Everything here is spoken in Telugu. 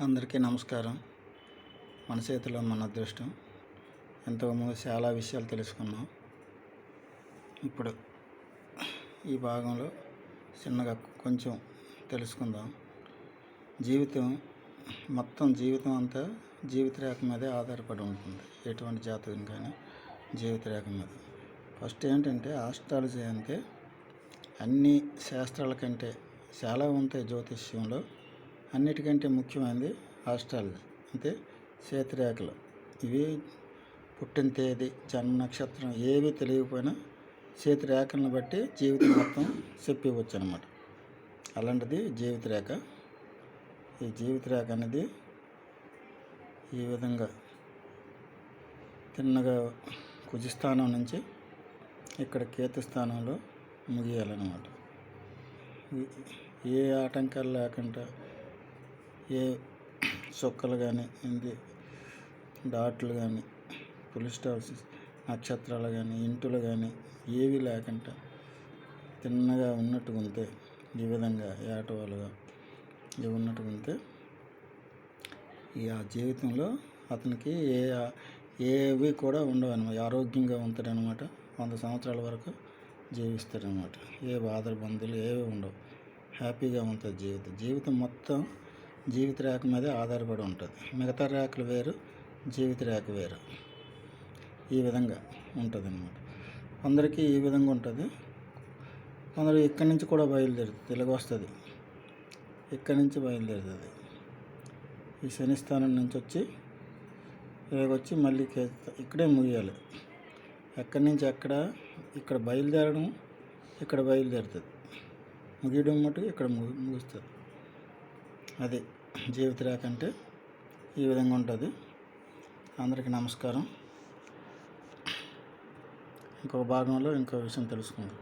అందరికీ నమస్కారం. మన చేతిలో మన అదృష్టం. ఇంతకుముందు చాలా విషయాలు తెలుసుకున్నాం. ఇప్పుడు ఈ భాగంలో చిన్నగా కొంచెం తెలుసుకుందాం. జీవితం మొత్తం జీవితం అంతా జీవిత రేఖ మీదే ఆధారపడి ఉంటుంది. ఎటువంటి జాతకం కానీ జీవిత రేఖ మీద. ఫస్ట్ ఏంటంటే ఆస్ట్రాలజీ అంటే అన్ని శాస్త్రాల కంటే చాలా ఉంటాయి జ్యోతిష్యంలో. అన్నిటికంటే ముఖ్యమైనది హాస్టల్ అంటే చేతిరేఖలు ఇవి పుట్టిన తేదీ జన్మ నక్షత్రం ఏవి తెలియకపోయినా చేతి రేఖలను బట్టి జీవితం మొత్తం చెప్పవచ్చు అనమాట అలాంటిది జీవిత రేఖ ఈ జీవిత రేఖ అనేది ఈ విధంగా తిన్నగా కుజిస్థానం నుంచి ఇక్కడ కేతు స్థానంలో ముగియాలన్నమాట ఏ ఆటంకాలు లేకుండా ఏ చుక్కలు కానీ ఏంటి డాట్లు కానీ పులి నక్షత్రాలు కానీ ఇంటులు కానీ ఏవి లేకుండా తిన్నగా ఉన్నట్టుగా ఉంటే ఈ విధంగా ఏటవాలుగా ఇవి ఉన్నట్టుగా ఉంటే ఈ ఆ జీవితంలో అతనికి ఏ ఏవి కూడా ఉండవు అనమాట ఆరోగ్యంగా ఉంటాడనమాట వంద సంవత్సరాల వరకు జీవిస్తాడనమాట ఏ బాధలు బంధులు ఏవి ఉండవు. హ్యాపీగా ఉంటుంది జీవితం. జీవితం మొత్తం జీవిత రేఖ మీద ఆధారపడి ఉంటుంది. మిగతా రేఖలు వేరు జీవిత రేఖ వేరు. ఈ విధంగా ఉంటుంది అన్నమాట కొందరికి ఈ విధంగా ఉంటుంది. కొందరు ఇక్కడి నుంచి కూడా బయలుదేరుతుంది తెలుగు వస్తుంది. ఇక్కడి నుంచి బయలుదేరుతుంది. ఈ శనిస్థానం నుంచి వచ్చి ఇలాగ వచ్చి మళ్ళీ కే- ఇక్కడే ముగియాలి. ఎక్కడి నుంచి ఎక్కడ ఇక్కడ బయలుదేరడం ఇక్కడ బయలుదేరుతుంది. ముగియడం మటుకు ఇక్కడ ముగి ముగుస్తుంది. అది జీవిత రేఖ అంటే ఈ విధంగా ఉంటుంది. అందరికీ నమస్కారం. ఇంకొక భాగంలో ఇంకో విషయం తెలుసుకుందాం.